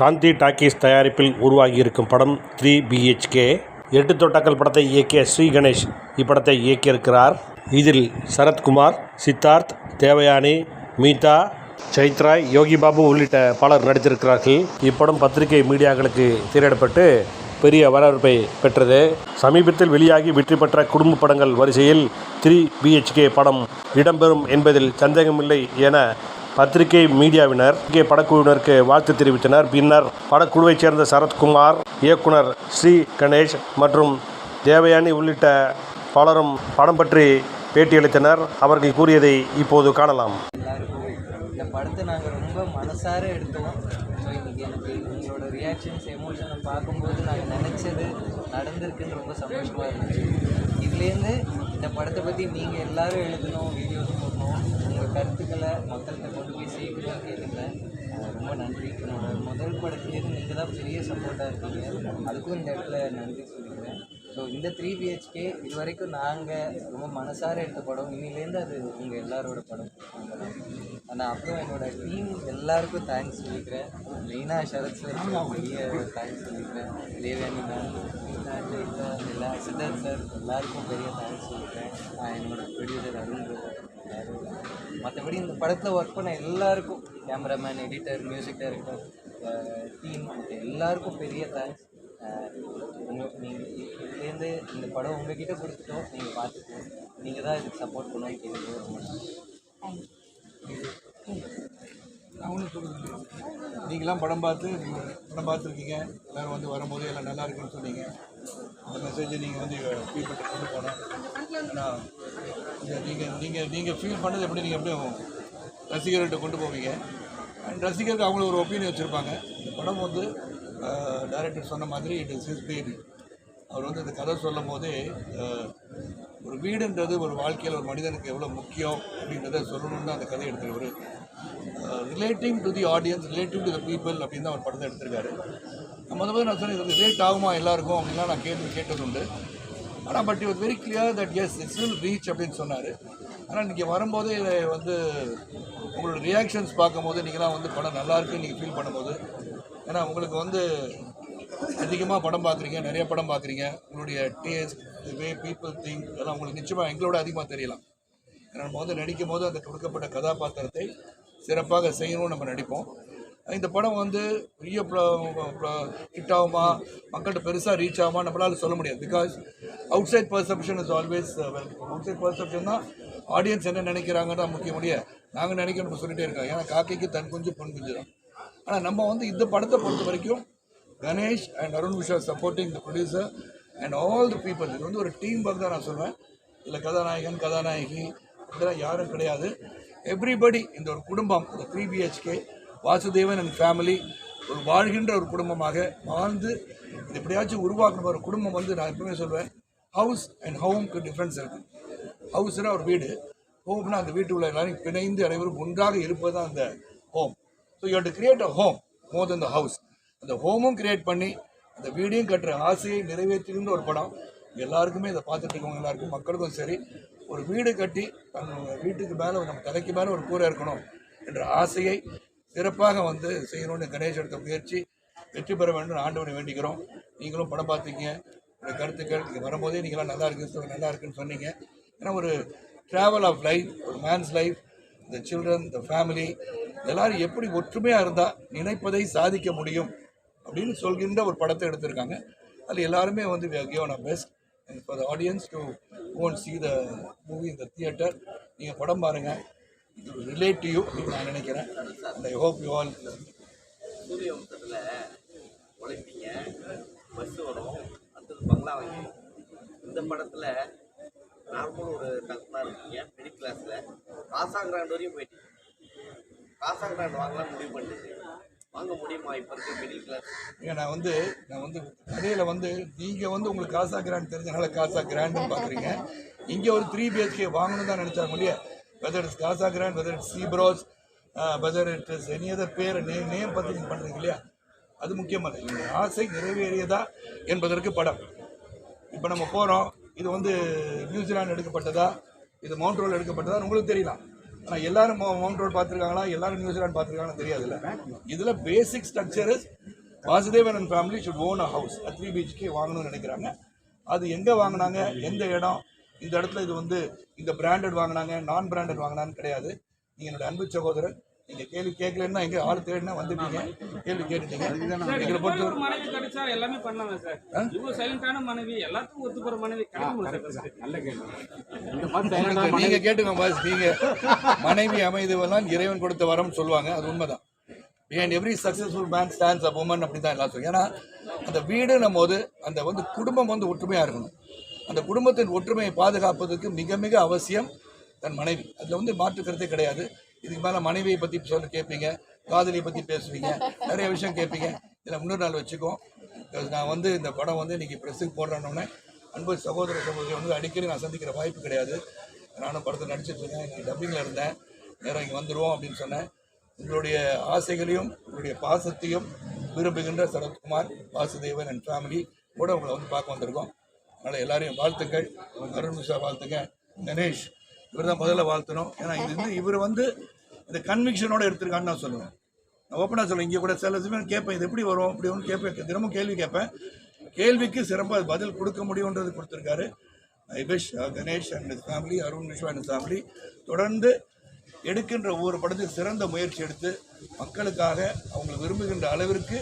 சாந்தி talkies தயாரிப்பில் உருவாகியிருக்கும் படம் த்ரீ பிஹெச்கே. எட்டு தொட்டாக்கள் படத்தை இயக்கிய ஸ்ரீ கணேஷ் இப்படத்தை இயக்கியிருக்கிறார். இதில் சரத்குமார் சித்தார்த் தேவயானி மீதா சைத்ரா யோகி பாபு உள்ளிட்ட பலர் நடித்திருக்கிறார்கள். இப்படம் பத்திரிகை மீடியாக்களுக்கு திரையிடப்பட்டு பெரிய வரவேற்பை பெற்றது. சமீபத்தில் வெளியாகி வெற்றி பெற்ற குடும்ப படங்கள் வரிசையில் த்ரீ பிஹெச்கே படம் இடம்பெறும் என்பதில் சந்தேகமில்லை என பத்திரிகை மீடியாவினர் இங்கே படக்குழுவினருக்கு வாழ்த்து தெரிவித்தனர். பின்னர் படக்குழுவைச் சேர்ந்த சரத்குமார் இயக்குனர் ஸ்ரீ கணேஷ் மற்றும் தேவயானி உள்ளிட்ட பலரும் படம் பற்றி பேட்டியளித்தனர். அவர்கள் கூறியதை இப்போது காணலாம். இந்த படத்தை நாங்கள் ரொம்ப மனசார எடுத்தோம். ஸோ இன்னைக்கு எனக்கு உங்களோட ரியாக்ஷன்ஸ் எமோஷனை பார்க்கும்போது நாங்கள் நினச்சது நடந்திருக்குன்னு ரொம்ப சந்தோஷமாக இருந்துச்சு. இதுலேருந்து இந்த படத்தை பற்றி நீங்கள் எல்லாரும் எழுதணும் வீடியோஸ் போடணும். உங்கள் கருத்துக்களை மக்கள்கிட்ட கொண்டு போய் சேர்க்கணும்னு கேட்டுக்கிறேன் ரொம்ப நன்றி. என்னோட முதல் படத்துலேருந்து நீங்கள் தான் பெரிய சப்போர்ட்டாக இருக்கீங்க. அதுக்கும் இந்த இடத்துல நன்றி சொல்லிக்கிறேன். ஸோ இந்த த்ரீ பிஹெச்கே இது வரைக்கும் நாங்கள் ரொம்ப மனசார எடுத்த படம். இன்னிலேருந்து அது உங்கள் எல்லாரோட படம். ஆனால் அப்புறம் என்னோடய டீம் எல்லாருக்கும் தேங்க்ஸ் சொல்லிக்கிறேன். மெயினாக சரத் சார் பெரிய தேங்க்ஸ் சொல்லிக்கிறேன். தேவயானி மேம் எல்லா சித்தார்த் சார் எல்லாருக்கும் பெரிய தேங்க்ஸ் சொல்லிக்கிறேன் ஆஹ் என்னோட ப்ரொடியூசர் அருண் எல்லாரும். மற்றபடி இந்த படத்தில் ஒர்க் பண்ண எல்லாருக்கும் cameraman editor music director team எல்லாருக்கும் பெரிய தேங்க்ஸ் உங்கள் நீங்கள் இதுலேருந்து இந்த படம் உங்ககிட்ட கொடுத்துட்டோம். நீங்கள் பார்த்துக்கோ. நீங்கள் தான் இதுக்கு சப்போர்ட் பண்ணணும்னு கேட்குறது ரொம்ப நன்றி அவனும் சொல்லுங்க நீங்களாம் படம் பார்த்து நீங்கள் படம் பார்த்துருக்கீங்க. எல்லோரும் வந்து வரும்போது எல்லாம் நல்லா இருக்குன்னு சொன்னீங்க. அந்த மெசேஜை நீங்கள் வந்து பீப்பிள்கிட்ட கொண்டு போகணும். ஏன்னா நீங்கள் நீங்கள் நீங்கள் ஃபீல் பண்ணது எப்படி நீங்கள் எப்படியும் ரசிகர்கிட்ட கொண்டு போவீங்க. அண்ட் ரசிகருக்கு அவங்களுக்கு ஒரு ஒப்பீனியன் வச்சுருப்பாங்க. இந்த படம் வந்து டைரக்டர் சொன்ன மாதிரி இட் இஸ் ஹிஸ் பேபி அவர் வந்து இந்த கதை சொல்லும் போதே ஒரு வீடுன்றது ஒரு வாழ்க்கையில் ஒரு மனிதனுக்கு எவ்வளோ முக்கியம் அப்படின்றத சொல்லணும்னு தான் அந்த கதை எடுத்தவர் relating to the audience relative to the people அப்படின்னு தான் அவர் படத்தை எடுத்திருக்காரு. நம்ம வந்து நான் சொன்னேன் இது ரிலேட் ஆகுமா எல்லாருக்கும் அப்படின்லாம் நான் கேட்டு கேட்டது உண்டு ஆனால் பட் இவர் very clear that yes it's will reach அப்படின்னு சொன்னார். ஆனால் இன்றைக்கி வரும்போதே இதை வந்து உங்களோட ரியாக்ஷன்ஸ் பார்க்கும்போது நீங்களாம் வந்து படம் நல்லா இருக்குன்னு நீங்கள் ஃபீல் பண்ணும்போது ஏன்னா உங்களுக்கு வந்து அதிகமாக படம் பார்க்குறீங்க நிறைய படம் பார்க்குறீங்க. உங்களுடைய டேஸ்ட் வே பீப்புள் திங்க் இதெல்லாம் உங்களுக்கு நிச்சயமாக எங்களோட அதிகமாக தெரியலாம். ஏன்னா நம்ம வந்து நடிக்கும் போது அந்த கொடுக்கப்பட்ட கதாபாத்திரத்தை சிறப்பாக செய்யணும்னு நம்ம நடிப்போம். இந்த படம் வந்து பெரிய ஹிட் ஆகுமா? மக்கள்கிட்ட பெருசாக ரீச் ஆகுமா? நம்மளால் சொல்ல முடியாது. Because outside perception is always outside perception தான் ஆடியன்ஸ் என்ன நினைக்கிறாங்கன்னு தான் முக்கிய முடியாது நாங்கள் நினைக்கணும் நம்ம சொல்லிட்டே இருக்கோம். ஏன்னா காக்கைக்கு தன் குஞ்சு பொன் குஞ்சு தான். ஆனால் நம்ம வந்து இந்த படத்தை பொறுத்த வரைக்கும் Ganesh and Arun Visha supporting the producer and all the people இது வந்து ஒரு டீம் ஒர்க் தான் நான் சொல்வேன். இல்லை கதாநாயகன் கதாநாயகி இதெல்லாம் யாரும் கிடையாது. எவ்ரிபடி இந்த ஒரு குடும்பம் இந்த three BHK Vasudevan and family ஒரு வாழ்கின்ற ஒரு குடும்பமாக வாழ்ந்து இது எப்படியாச்சும் உருவாக்கணும் ஒரு குடும்பம் வந்து நான் எப்பவுமே சொல்வேன். ஹவுஸ் அண்ட் ஹோம்க்கு டிஃப்ரென்ஸ் இருக்குது ஹவுஸ்னால் ஒரு வீடு. ஹோம்னா அந்த வீட்டுக்குள்ள எல்லாரும் பிணைந்து அனைவரும் ஒன்றாக இருப்பது தான் அந்த home so you to create a home more than the house அந்த ஹோமும் கிரியேட் பண்ணி அந்த வீடையும் கட்டுற ஆசையை நிறைவேற்றுகின்ற ஒரு படம். எல்லாருக்குமே இதை பார்த்துட்டு இருக்கவங்க எல்லாருக்கும் மக்களுக்கும் சரி ஒரு வீடு கட்டி தன்னோட வீட்டுக்கு மேலே நம்ம தலைக்கு மேலே ஒரு கூரை இருக்கணும் என்ற ஆசையை சிறப்பாக வந்து செய்யணும்னு கணேஷ் எடுத்த முயற்சி. வெற்றி பெற வேண்டும் ஆண்டவனை வேண்டிக்கிறோம். நீங்களும் படம் பார்த்தீங்க. உங்களுடைய கருத்துக்கள் இங்கே வரும்போதே நீங்களாம் நல்லா இருக்கு so நல்லா இருக்குன்னு சொன்னீங்க. ஏன்னா ஒரு ட்ராவல் ஆஃப் லைஃப் ஒரு மேன்ஸ் லைஃப் இந்த சில்ட்ரன் இந்த ஃபேமிலி எல்லாரும் எப்படி ஒற்றுமையாக இருந்தால் நினைப்பதை சாதிக்க முடியும் அப்படின்னு சொல்கின்ற ஒரு படத்தை எடுத்திருக்காங்க. அதில் எல்லாருமே வந்து given a best and for the audience to own see the movie இந்த தியேட்டர் நீங்கள் படம் பாருங்கள் இது ரிலேட் டு யூ அப்படின்னு நான் நினைக்கிறேன். ஐ ஹோப் யூ ஆல் சூரிய வம்சத்தில் உழைப்பீங்க. பஸ் வரும் அடுத்தது பங்களா வாங்கி இந்த படத்தில் நார்மல் ஒரு கல்பனா இருக்கீங்க. மிடில் கிளாஸில் காசா கிராண்ட் வரையும் போயிட்டீங்க காசா கிராண்ட் வாங்கலாம்னு முடிவு பண்ணிட்டு வாங்க முடியுமா இப்போ இருக்க மிடில் கிளாஸ் ஏங்க நான் வந்து நான் வந்து கடையில் வந்து நீங்கள் வந்து உங்களுக்கு காசா கிராண்ட் தெரிஞ்சனால காசா கிராண்டுன்னு பார்க்குறீங்க இங்கே ஒரு த்ரீ பிஹெச்கே வாங்கணும் தான் நினச்சாங்க இல்லையா whether it's Casa Grande whether it's Ceebros whether it is any other பேர் நேம் நேம் பற்றி நீங்கள் பண்ணுறீங்க இல்லையா? அது முக்கியமல்ல. எங்கள் ஆசை நிறைவேறியதா என்பதற்கு படம். இப்போ நம்ம போகிறோம் இது வந்து நியூசிலாந்து எடுக்கப்பட்டதா? இது மவுண்ட் ரோல் எடுக்கப்பட்டதா? உங்களுக்கு தெரியலாம். ஆனால் எல்லாரும் மவுண்ட் ரோல் பார்த்துருக்காங்களா? எல்லாரும் நியூசிலாந்து பார்த்துருக்காங்களா தெரியாதுல்ல. இதில் basic structure Vasudevan and family should own a house three BHK வாங்கணும்னு நினைக்கிறாங்க. அது எங்கே வாங்கினாங்க? எந்த இடம்? இந்த இடத்துல இது வந்து இந்த பிராண்டட் வாங்கினாங்க நான் பிராண்டட் வாங்கினான்னு கிடையாது. நீங்கள் என்னோட அன்பு சகோதரர் நீங்கள் கேள்வி கேட்கலன்னா எங்கே ஆள் தேடினா வந்துட்டீங்க. கேள்வி கேட்டுட்டீங்க. எங்களை பொறுத்த மனைவி கிடைச்சா எல்லாமே பண்ணலாங்க சார். இவ்வளவு சைலண்டான மனைவி எல்லாத்துக்கும் ஒத்து போற மனைவி கிடைக்க முடியாது சார் நல்ல உங்களுக்கு நீங்க கேட்டுங்க பாஸ் நீங்க. மனைவி அமைதுவெல்லாம் இறைவன் கொடுத்த வரம் சொல்லுவாங்க அது உண்மைதான். ஏன் every successful man stands up woman அப்படி தான் எல்லாம் சொல்லுங்க ஏன்னா அந்த வீடுன்னும் போது அந்த வந்து குடும்பம் வந்து ஒற்றுமையாக இருக்கணும். அந்த குடும்பத்தின் ஒற்றுமையை பாதுகாப்பதற்கு மிக மிக அவசியம் தன் மனைவி. அதில் வந்து மாற்று கருத்தே கிடையாது. இதுக்கு மேலே மனைவியை பற்றி சொல்ல கேட்பீங்க காதலியை பற்றி பேசுவீங்க நிறைய விஷயம் கேட்பீங்க இதில் இன்னொரு நாள் வச்சுக்கோம் நான் வந்து இந்த படம் வந்து இன்றைக்கி ப்ரெஸ்ஸுக்கு போடுறேன்னொன்னே அன்பு சகோதர சகோதரி வந்து அடிக்கடி நான் சந்திக்கிற வாய்ப்பு கிடையாது. நானும் படத்தை நடிச்சிட்டு இருக்கேன். இன்னைக்கு டப்பிங்கில் இருந்தேன். நேரம் இங்கே வந்துடுவோம் அப்படின்னு சொன்னேன். உங்களுடைய ஆசைகளையும் உங்களுடைய பாசத்தையும் விரும்புகின்ற சரத்குமார் வாசுதேவன் அண்ட் ஃபேமிலி கூட உங்களை வந்து பார்க்க வந்திருக்கோம். அதனால் எல்லாரையும் வாழ்த்துக்கள். அருண் மிஸ்ரா வாழ்த்துங்க கணேஷ் இவர் தான் முதல்ல வாழ்த்தணும். ஏன்னா இது வந்து இவர் வந்து இந்த கன்விக்ஷனோட எடுத்திருக்கான்னு நான் சொல்லுவேன். நான் ஓப்பனாக சொல்லுவேன். இங்கே கூட சில சமயம் கேட்பேன் இது எப்படி வரும்? அப்படி ஒன்று கேட்பேன். தினமும் கேள்வி கேட்பேன். கேள்விக்கு சிறப்பாக பதில் கொடுக்க முடியுன்றது கொடுத்துருக்காரு. I wish Ganesh and family Arun Mishra and family தொடர்ந்து எடுக்கின்ற ஒவ்வொரு படத்துக்கு சிறந்த முயற்சி எடுத்து மக்களுக்காக அவங்க விரும்புகின்ற அளவிற்கு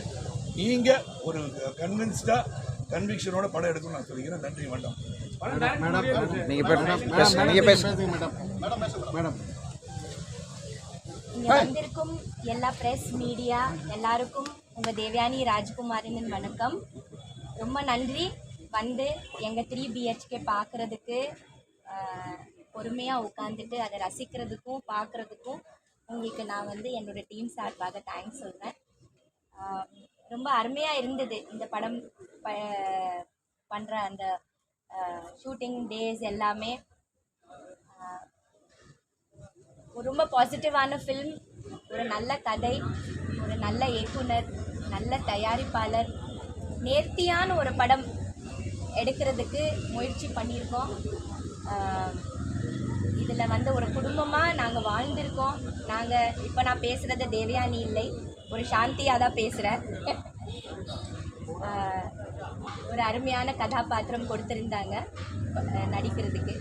நீங்கள் ஒரு uh, கன்வின்ஸ்டாக கன்விக்ஷனோட படம் எடுக்கணும்னு நான் சொல்லிக்கிறேன். நன்றி வேண்டாம் இங்க வந்திருக்கும் எல்லா பிரஸ் மீடியா எல்லாருக்கும் உங்க தேவயானி ராஜ்குமாரின் வணக்கம். ரொம்ப நன்றி. வந்து எங்க த்ரீ பிஹெச்கே பார்க்கறதுக்கு பொறுமையா உட்காந்துட்டு அதை ரசிக்கிறதுக்கும் பார்க்கறதுக்கும் உங்களுக்கு நான் வந்து என்னோட டீம் சார்பாக தேங்க்ஸ் சொல்றேன். ஆஹ் ரொம்ப அருமையா இருந்தது. இந்த படம் ப பண்ற அந்த ஷூட்டிங் டேஸ் எல்லாமே. ரொம்ப பாசிட்டிவான ஃபில்ம் ஒரு நல்ல கதை ஒரு நல்ல இயக்குனர் நல்ல தயாரிப்பாளர் நேர்த்தியான ஒரு படம் எடுக்கிறதுக்கு முயற்சி பண்ணியிருக்கோம். இதில் வந்து ஒரு குடும்பமாக நாங்கள் வாழ்ந்திருக்கோம். நாங்கள் இப்போ நான் பேசுகிறது தேவயானி இல்லை. ஒரு சாந்தியாக தான் பேசுகிறேன் ஒரு அருமையான கதாபாத்திரம் கொடுத்துருந்தாங்க நடிக்கிறதுக்கு.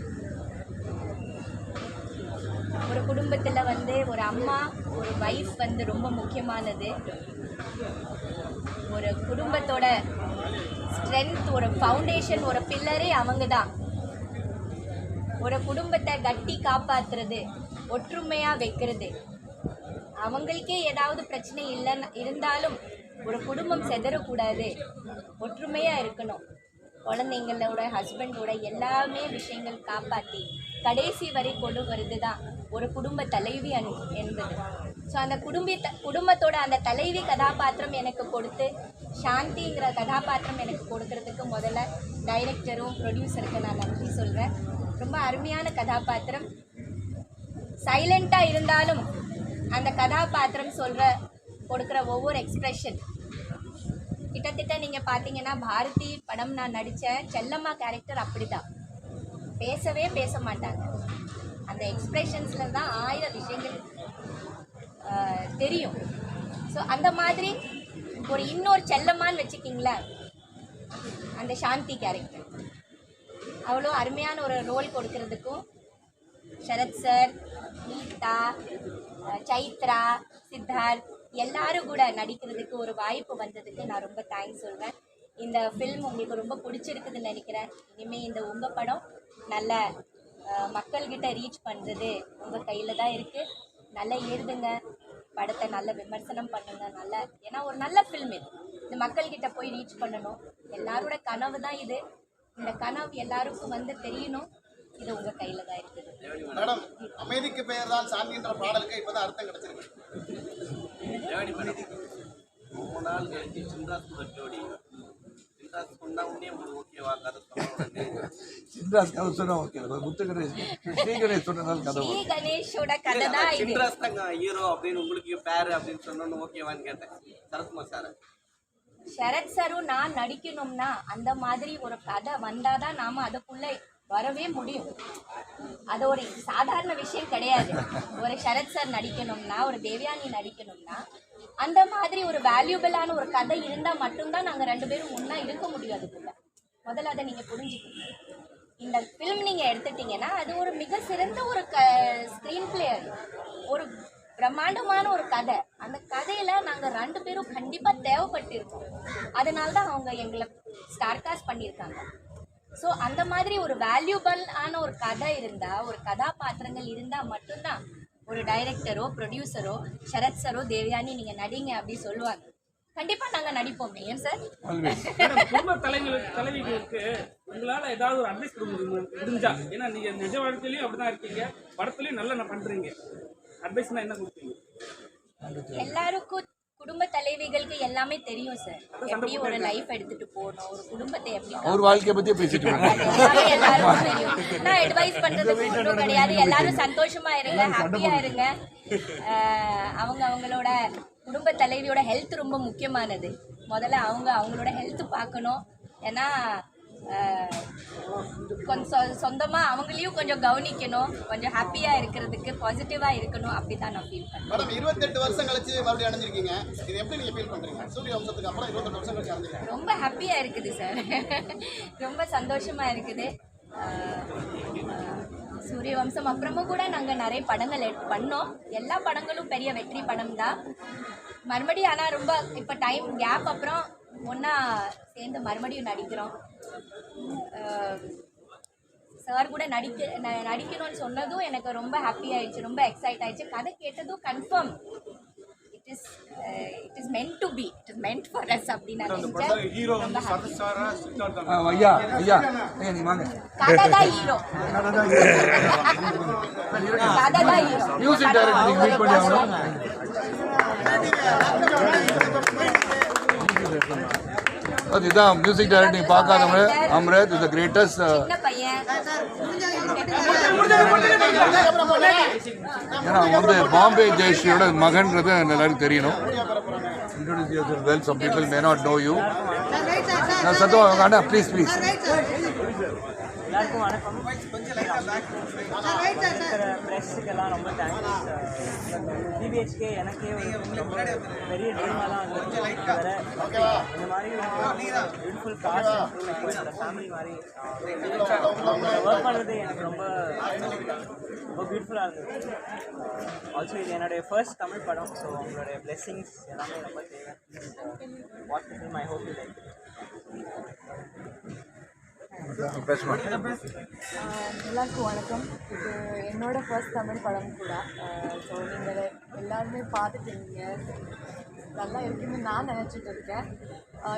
ஒரு குடும்பத்தில் வந்து ஒரு அம்மா ஒரு வைஃப் வந்து ரொம்ப முக்கியமானது. ஒரு குடும்பத்தோட ஸ்ட்ரென்த் ஒரு ஃபவுண்டேஷன் ஒரு பில்லரே அவங்க தான் ஒரு குடும்பத்தை கட்டி காப்பாத்துறது ஒற்றுமையாக வைக்கிறது. அவங்களுக்கே ஏதாவது பிரச்சனை இல்லைன்னு இருந்தாலும் ஒரு குடும்பம் செதறக்கூடாது. ஒற்றுமையாக இருக்கணும். குழந்தைங்களோட ஹஸ்பண்டோட எல்லாமே விஷயங்கள் காப்பாற்றி கடைசி வரை கொண்டு வருது தான் ஒரு குடும்ப தலைவி அணு என்பது. ஸோ அந்த குடும்ப குடும்பத்தோட அந்த தலைவி கதாபாத்திரம் எனக்கு கொடுத்து சாந்திங்கிற கதாபாத்திரம் எனக்கு கொடுக்கறதுக்கு முதல்ல டைரக்டரும் ப்ரொடியூசருக்கு நான் நன்றி சொல்கிறேன் ரொம்ப அருமையான கதாபாத்திரம். சைலண்ட்டாக இருந்தாலும் அந்த கதாபாத்திரம் சொல்கிற கொடுக்குற ஒவ்வொரு எக்ஸ்ப்ரெஷன் கிட்டத்தட்ட நீங்கள் பார்த்தீங்கன்னா பாரதி படம் நான் நடித்த செல்லம்மா கேரக்டர் அப்படிதான். பேசவே பேச மாட்டாங்க. அந்த எக்ஸ்ப்ரெஷன்ஸில் தான் ஆயிரம் விஷயங்கள் தெரியும். ஸோ அந்த மாதிரி ஒரு இன்னொரு செல்லம்மான்னு வச்சுக்கிங்களேன். அந்த சாந்தி கேரக்டர் அவ்வளோ அருமையான ஒரு ரோல் கொடுக்கறதுக்கும். சரத் சார் நீதா சைத்ரா சித்தார்த் எல்லாரும் கூட நடிக்கிறதுக்கு ஒரு வாய்ப்பு வந்ததுக்கு நான் ரொம்ப தேங்க்ஸ் சொல்வேன். இந்த ஃபில்ம் உங்களுக்கு ரொம்ப பிடிச்சிருக்குதுன்னு நினைக்கிறேன். இனிமேல் இந்த உங்கள் படம் நல்ல மக்கள்கிட்ட ரீச் பண்ணுறது உங்கள் கையில் தான் இருக்குது நல்லா எழுதுங்க. படத்தை நல்ல விமர்சனம் பண்ணுங்க. நல்ல ஏன்னா ஒரு நல்ல ஃபில்ம் இது. இந்த மக்கள்கிட்ட போய் ரீச் பண்ணணும். எல்லாரோட கனவு தான் இது. இந்த கனவு எல்லாருக்கும் வந்து தெரியணும். இது உங்கள் கையில் தான் இருக்குது. மேடம் அமைதிக்கு பெயர் தான் சாந்தின்ற பாடலுக்கு இப்பதான் அர்த்தம் கிடைச்சிருக்கு. ரொம்ப நாள் கழிச்சு சின்ராஸ் கூட ஜோடி. சின்ராஸ் கொண்டா உடனே உங்களுக்கு ஓகேவா கதை சொன்ன உடனே. சின்ராஸ் கதை சொன்னா ஓகே முத்து கணேஷ் ஸ்ரீ கணேஷ் சொன்னதால் கதை ஸ்ரீ கணேஷோட கதை தான் இது. சின்ராஸ் தாங்க ஹீரோ அப்படின்னு உங்களுக்கு பேரு அப்படின்னு சொன்னோன்னு ஓகேவான்னு கேட்டேன். சரத்குமார் சார். சரத் சரும் நான் நடிக்கணும்னா அந்த மாதிரி ஒரு கதை வந்தால் தான் நாம் அதுக்குள்ளே வரவே முடியும். அது ஒரு சாதாரண விஷயம் கிடையாது. ஒரு சரத் சார் நடிக்கணும்னா ஒரு தேவயானி நடிக்கணும்னா அந்த மாதிரி ஒரு வேல்யூபிளான ஒரு கதை இருந்தால் மட்டும்தான் நாங்கள் ரெண்டு பேரும் ஒன்றா இருக்க முடியும் அதுக்குள்ள. முதல்ல அதை நீங்கள் புரிஞ்சுக்கணும் இந்த ஃபிலிம் நீங்கள் எடுத்துட்டீங்கன்னா அது ஒரு மிக சிறந்த ஒரு க ஸ்க்ரீன் பிளே ஒரு பிரம்மாண்டமான ஒரு கதை. அந்த கதையில் நாங்கள் ரெண்டு பேரும் கண்டிப்பாக தேவைப்பட்டிருக்கோம். அதனால தான் அவங்க எங்களை ஸ்டார் காஸ்ட் பண்ணியிருக்காங்க. ஸோ அந்த மாதிரி ஒரு வேல்யூபிள் ஆன ஒரு கதை இருந்தால் ஒரு கதாபாத்திரங்கள் இருந்தால் மட்டும்தான் ஒரு டைரக்டரோ ப்ரொடியூசரோ சரத் சரோ தேவயானி நீங்கள் நடிங்க அப்படி சொல்லுவாங்க. கண்டிப்பாக நாங்கள் நடிப்போம். ஏன் சார் குடும்ப தலைவர்களுக்கு தலைவிகளுக்கு உங்களால ஏதாவது ஒரு அட்வைஸ் கொடுக்க முடிஞ்சா. ஏன்னா நீங்க நிஜ வாழ்க்கையிலயும் அப்படிதான் இருக்கீங்க. படத்துலயும் நல்லா நான் பண்றீங்க. அட்வைஸ்னா என்ன கொடுப்பீங்க? எல்லாருக்கும் குடும்ப தலைவிகளுக்கு எல்லாமே தெரியும் சார். எப்படி ஒரு லைஃப் எடுத்துட்டு போகணும் ஒரு குடும்பத்தை எப்படி அவர் வாழ்க்கையை பற்றியே பேசிட்டு தெரியும். நான் அட்வைஸ் பண்றதுக்கு ஒன்றும் கிடையாது. எல்லாரும் சந்தோஷமா இருங்க ஹாப்பியா இருங்க. அவங்க அவங்களோட குடும்ப தலைவியோட ஹெல்த் ரொம்ப முக்கியமானது. முதல்ல அவங்க அவங்களோட ஹெல்த் பார்க்கணும். ஏன்னா கொஞ்சம் சொ- சொந்தமா அவங்களையும் கொஞ்சம் கவனிக்கணும். கொஞ்சம் ஹாப்பியா இருக்கிறதுக்கு பாசிட்டிவா இருக்கணும். அப்படிதான் நான் ஃபீல் பண்ணேன் மேடம் இருபத்தெட்டு வருஷம் கழிச்சு மறுபடியும் அடைஞ்சிருக்கீங்க. இது எப்படி நீங்க ஃபீல் பண்றீங்க? சூரிய வம்சத்துக்கு அப்புறம் இருபத்தெட்டு வருஷம் கழிச்சு அடைஞ்சிருக்கீங்க. ரொம்ப ஹாப்பியாக இருக்குது சார் ரொம்ப சந்தோஷமாக இருக்குது. சூரிய வம்சம் அப்புறமும் கூட நாங்கள் நிறைய படங்கள் பண்ணோம். எல்லா படங்களும் பெரிய வெற்றி படம் தான். மறுபடியும் ஆனால் ரொம்ப இப்போ டைம் கேப் அப்புறம் ஒன்றா சேர்ந்து மறுபடியும் நடிக்கிறோம். சார் கூட நடிக்க நடிக்கணும்னு சொன்னதும் எனக்கு ரொம்ப ஹாப்பி ஆயிடுச்சு ரொம்ப எக்ஸைட் ஆயிடுச்சு. கதை கேட்டதும் confirm it is it is meant to be it is meant for us அப்படின்னு நான் நினைச்சேன். ஐயா ஐயா ஐயா நீ வாங்க. கதை தான் ஹீரோ கதை தான் ஹீரோ மியூசிக் டைரக்டர் நீங்கள் மீட் பண்ணி ஆகணும் அதுதான் மியூசிக் டைரக்டர் நீங்கள் பார்க்காதவங்க அம்ரத் இஸ் த கிரேட்டஸ்ட் ஏன்னா அவங்க வந்து பாம்பே ஜெயஸ்ரீயோட மகன்றது எல்லாருக்கும் தெரியணும். Introduce your well some people may not know you நான் சத்தம் அண்ணா ப்ளீஸ் ப்ளீஸ் எல்லாருக்கும் வணக்கம். ப்ரெஸ்ஸுக்கெல்லாம் ரொம்ப தேங்க்ஸ் டிபிஹெச்கே எனக்கே ஒரு ரொம்ப பெரிய ட்ரீமெல்லாம் தான் இருந்துச்சு வர இந்த மாதிரி பியூட்டிஃபுல் காசு ஃபேமிலி மாதிரி ஒர்க் பண்ணுறது எனக்கு ரொம்ப ரொம்ப பியூட்டிஃபுல்லாக இருந்தது. ஆல்சோ இது என்னுடைய ஃபர்ஸ்ட் தமிழ் படம் ஸோ உங்களுடைய பிளெஸ்ஸிங்ஸ் எல்லாமே ரொம்ப தேவை. Watch film I hope you like எல்லாருக்கும் வணக்கம். இது என்னோட ஃபர்ஸ்ட் தமிழ் படம் கூட. ஸோ நீங்கள் எல்லாருமே பார்த்துட்டீங்க. நல்லா இருக்குன்னு நான் நினச்சிட்டு இருக்கேன்.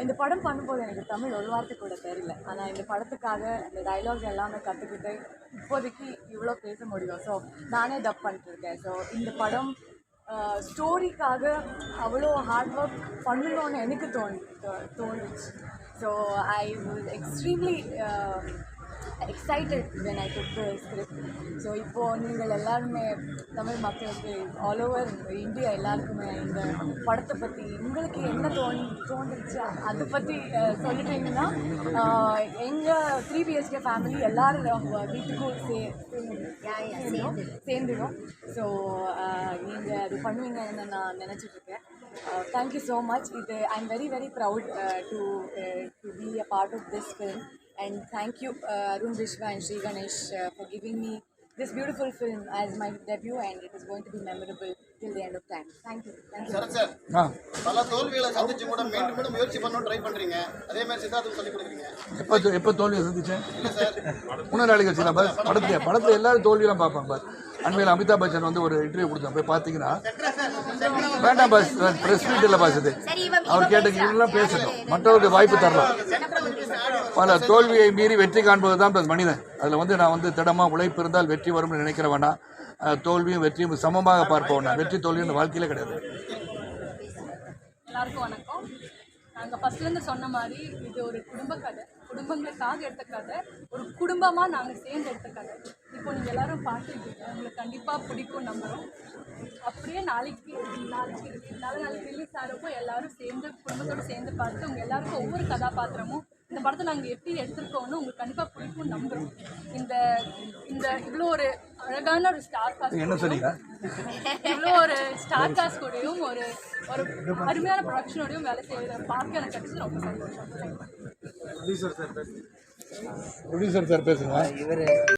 இந்த படம் பண்ணும்போது எனக்கு தமிழ் ஒரு வார்த்தை கூட தெரியல. ஆனால் இந்த படத்துக்காக இந்த டைலாக் எல்லாமே கற்றுக்கிட்டு இப்போதைக்கு இவ்வளோ பேச முடியும். ஸோ நானே டப் பண்ணிட்டு இருக்கேன். ஸோ இந்த படம் ஸ்டோரிக்காக அவ்வளோ ஹார்ட் ஒர்க் பண்ணணும்னு எனக்கு தோணி தோணுச்சு. So I was extremely excited when I took the script so இப்போது நீங்கள் எல்லாருமே தமிழ் மக்களுக்கு ஆல் ஓவர் இந்தியா எல்லாருக்குமே இந்த படத்தை பற்றி உங்களுக்கு என்ன தோணி தோணுச்சு அதை பற்றி சொல்லிட்டீங்கன்னா எங்கள் த்ரீ பிஹெச்கே ஃபேமிலி எல்லாரும் வீட்டுக்கும் சே சேர்ந்துடும் ஸோ நீங்கள் அது பண்ணுவீங்கன்னு நான் நினச்சிட்டு இருக்கேன். தேங்க்யூ ஸோ மச் இது I am very very proud to to be a part of this film and thank you uh, Arun Vishwa and Sri Ganesh uh, for giving me this beautiful film as my debut and it is going to be memorable till the end of time. Thank you. Thank you. Sarath sir பல தோல்விகளை சந்திச்சு கூட மீண்டும் மீண்டும் முயற்சி பண்ணணும் try பண்றீங்க. அதே மாதிரி சித்தார்த்துக்கு சொல்லி கொடுக்குறீங்க. எப்போ எப்போ தோல்வியை சந்திச்சேன்? நாளைக்கு வச்சுக்கலாம் பாஸ். படத்துல படத்தில் எல்லாரும் தோல்வியெல்லாம் பார்ப்பாங்க பாஸ். அண்மையில் அமிதாப் பச்சன் வந்து ஒரு இன்டர்வியூ கொடுத்தேன் போய் பார்த்தீங்கன்னா வேண்டாம் பாஸ். ப்ரெஸ் மீட் இல்லை பாஸ் இது. சரி இவன் அவர் கேட்ட இவங்கெல்லாம் பேசணும் மற்றவருக்கு வாய்ப்பு தரலாம். பல தோல்வியை மீறி வெற்றி காண்பது தான் மனிதன். அதில் வந்து நான் வந்து திடமாக உழைப்பு இருந்தால் வெற்றி வரும்னு நினைக்கிற வேணாம் அஹ் தோல்வியும் வெற்றியும் சமமாக பார்ப்போம் நான். வெற்றி தோல்வி இந்த வாழ்க்கையில கிடையாது. எல்லாருக்கும் வணக்கம். நாங்கள் ஃபஸ்ட்லேருந்து சொன்ன மாதிரி இது ஒரு குடும்ப கதை. குடும்பங்களுக்காக எடுத்த கதை. ஒரு குடும்பமாக நாங்கள் சேர்ந்து எடுத்த கதை. இப்போ நீங்கள் எல்லாரும் பார்த்துருக்கீங்க உங்களுக்கு கண்டிப்பாக பிடிக்கும் நம்புகிறோம் அப்படியே நாளைக்கு நாளைக்கு நாளை நாளைக்கு ரிலீஸ் ஆகிறப்போ எல்லாரும் சேர்ந்து குடும்பத்தோடு சேர்ந்து பார்த்து உங்கள் எல்லாருக்கும் ஒவ்வொரு கதாபாத்திரமும் இந்த படத்தை நாங்கள் எப்படி எடுத்திருக்கோம்னு உங்களுக்கு கண்டிப்பாக பிடிக்கும்னு நம்புகிறோம் இந்த இந்த இவ்வளோ ஒரு அழகான ஒரு ஸ்டார் காஸ்ட் என்ன சொன்னீங்க? இவ்வளோ ஒரு ஸ்டார் காஸ்ட் கூடயும் ஒரு ஒரு அருமையான ப்ரொடக்ஷனோடையும் வேலை செய்யறத பார்க்க எனக்கு கிடைச்சது ரொம்ப சந்தோஷம். ப்ரொடியூசர் சார் பேசுங்க. இவர்